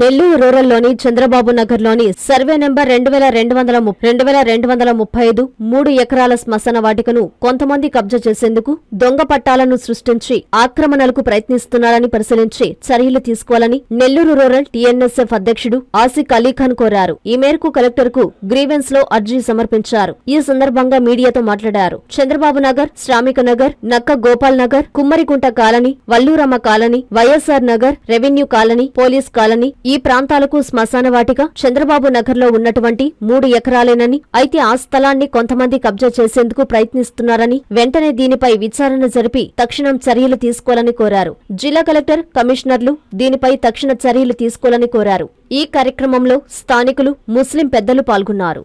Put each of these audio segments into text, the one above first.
నెల్లూరు రూరల్లోని చంద్రబాబు నగర్లోని survey number రెండు వేల రెండు వందల రెండు వేల రెండు వందల ముప్పై ఐదు మూడు ఎకరాల శ్మశాన వాటికను కొంతమంది కబ్జా చేసేందుకు దొంగ పట్టాలను సృష్టించి ఆక్రమణలకు ప్రయత్నిస్తున్నారని పరిశీలించి చర్యలు తీసుకోవాలని నెల్లూరు రూరల్ టీఎన్ఎస్ఎఫ్ అధ్యక్షుడు ఆసిక్ అలీఖాన్ కోరారు. ఈ మేరకు కలెక్టర్కు గ్రీవెన్స్లో అర్జీ సమర్పించారు. ఈ సందర్భంగా మీడియాతో మాట్లాడారు. Chandrababu Nagar Shramika Nagar Nakka Gopal Nagar Kummarikunta colony Vallooramma colony YSR Nagar revenue colony police colony ఈ ప్రాంతాలకు శ్మశానవాటిగా చంద్రబాబు నగర్లో ఉన్నటువంటి మూడు ఎకరాలేనని అయితే ఆ స్థలాన్ని కొంతమంది కబ్జా చేసేందుకు ప్రయత్నిస్తున్నారని వెంటనే దీనిపై విచారణ జరిపి తక్షణం చర్యలు తీసుకోవాలని కోరారు. జిల్లా కలెక్టర్ కమిషనర్లు దీనిపై తక్షణ చర్యలు తీసుకోవాలని కోరారు. ఈ కార్యక్రమంలో స్థానికులు ముస్లిం పెద్దలు పాల్గొన్నారు.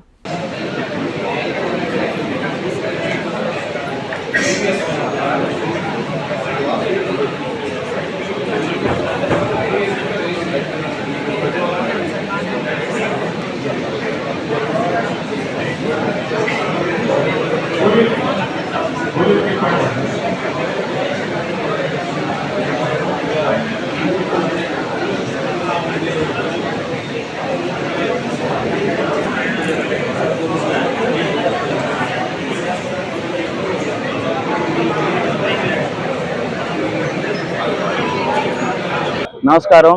నమస్కారం.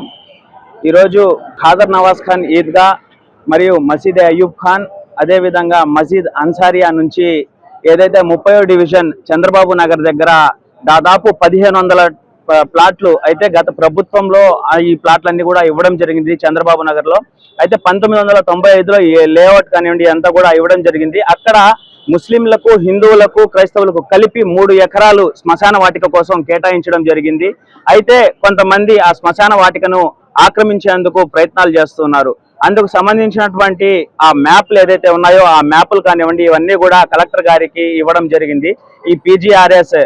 ఈరోజు ఖాదర్ నవాజ్ ఖాన్ ఈద్గా మరియు మసీద్ అయ్యూబ్ ఖాన్ అదేవిధంగా మసీద్ అన్సారియా నుంచి ఏదైతే ముప్పై డివిజన్ చంద్రబాబు నగర్ దగ్గర దాదాపు పదిహేను వందల ప్లాట్లు అయితే గత ప్రభుత్వంలో ఆ ఈ ప్లాట్లన్నీ కూడా ఇవ్వడం జరిగింది చంద్రబాబు నగర్లో. అయితే పంతొమ్మిది వందల తొంభై ఐదులో ఈ లేఅవుట్ కానివ్వండి అంతా కూడా ఇవ్వడం జరిగింది. అక్కడ ముస్లింలకు హిందువులకు క్రైస్తవులకు కలిపి మూడు ఎకరాలు శ్మశాన వాటిక కోసం కేటాయించడం జరిగింది. అయితే కొంతమంది ఆ శ్మశాన వాటికను ఆక్రమించేందుకు ప్రయత్నాలు చేస్తున్నారు. అందుకు సంబంధించినటువంటి ఆ మ్యాప్లు ఏదైతే ఉన్నాయో ఆ మ్యాప్లు కానివ్వండి ఇవన్నీ కూడా కలెక్టర్ గారికి ఇవ్వడం జరిగింది. ఈ పీజీఆర్ఎస్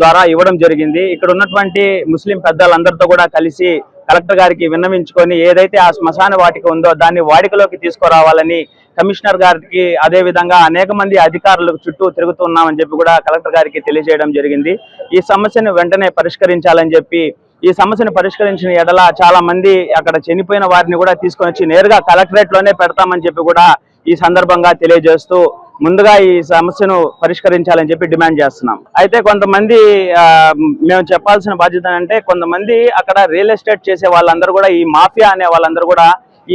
ద్వారా ఇవ్వడం జరిగింది. ఇక్కడ ఉన్నటువంటి ముస్లిం పెద్దలందరితో కూడా కలిసి కలెక్టర్ గారికి విన్నవించుకొని ఏదైతే ఆ శ్మశాన వాటిక ఉందో దాన్ని వాడికలోకి తీసుకురావాలని కమిషనర్ గారికి అదే విధంగా అనేక మంది అధికారులకు చుట్టూ తిరుగుతున్నామని చెప్పి కూడా కలెక్టర్ గారికి తెలియజేయడం జరిగింది. ఈ సమస్యను వెంటనే పరిష్కరించాలని చెప్పి ఈ సమస్యను పరిష్కరించిన ఎడల చాలా మంది అక్కడ చనిపోయిన వారిని కూడా తీసుకొని వచ్చి నేరుగా కలెక్టరేట్లోనే పెడతామని చెప్పి కూడా ఈ సందర్భంగా తెలియజేస్తూ ముందుగా ఈ సమస్యను పరిష్కరించాలని చెప్పి డిమాండ్ చేస్తున్నాం. అయితే కొంతమంది మేము చెప్పాల్సిన బాధ్యత అంటే కొంతమంది అక్కడ రియల్ ఎస్టేట్ చేసే వాళ్ళందరూ కూడా ఈ మాఫియా అనే వాళ్ళందరూ కూడా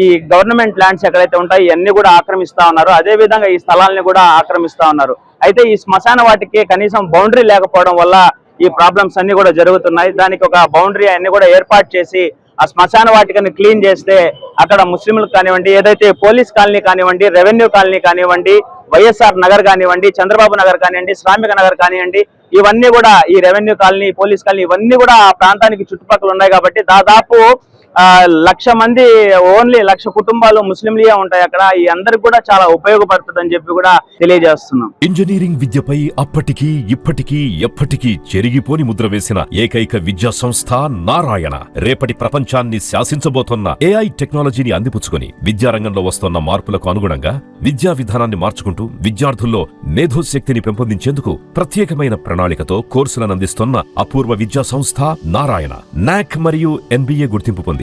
ఈ గవర్నమెంట్ ల్యాండ్స్ ఎక్కడైతే ఉంటాయో ఇవన్నీ కూడా ఆక్రమిస్తా ఉన్నారు. అదే విధంగా ఈ స్థలాలని కూడా ఆక్రమిస్తా ఉన్నారు. అయితే ఈ శ్మశాన వాటికి కనీసం బౌండరీ లేకపోవడం వల్ల ఈ ప్రాబ్లమ్స్ అన్ని కూడా జరుగుతున్నాయి. దానికి ఒక బౌండరీ అన్ని కూడా ఏర్పాటు చేసి ఆ శ్మశాన వాటికని క్లీన్ చేస్తే అక్కడ ముస్లింలకు కానివ్వండి ఏదైతే పోలీస్ కాలనీ కానివ్వండి రెవెన్యూ కాలనీ కానివ్వండి వైఎస్ఆర్ నగర్ కానివ్వండి చంద్రబాబు నగర్ కానివ్వండి శ్రామిక నగర్ కానివ్వండి ఇవన్నీ కూడా ఈ రెవెన్యూ కాలనీ పోలీస్ కాలనీ ఇవన్నీ కూడా ఆ ప్రాంతానికి చుట్టుపక్కల ఉన్నాయి కాబట్టి దాదాపు లక్ష మంది ఓన్లీ లక్ష కుటుంబాలు ముస్లింలే ఉంటాయి అక్కడ. ఈ అందరికి కూడా చాలా ఉపయోగపడుతుంది అని చెప్పి కూడా తెలియజేస్తున్నాం. ఇంజనీరింగ్ విద్యపై అప్పటికీ ఇప్పటికీ ఎప్పటికీ చెరిగిపోని ముద్ర వేసిన ఏకైక విద్యా సంస్థ నారాయణ. రేపటి ప్రపంచాన్ని శాసించబోతున్న ఏఐ టెక్నాలజీని అందిపుచ్చుకొని విద్యారంగంలో వస్తున్న మార్పులకు అనుగుణంగా విద్యా విధానాన్ని మార్చుకుంటూ విద్యార్థుల్లో మేధోశక్తిని పెంపొందించేందుకు ప్రత్యేకమైన ప్రణాళికతో కోర్సులను అందిస్తున్న అపూర్వ విద్యా సంస్థ నారాయణ. నాక్ మరియు ఎన్బిఏ గుర్తింపు పొంది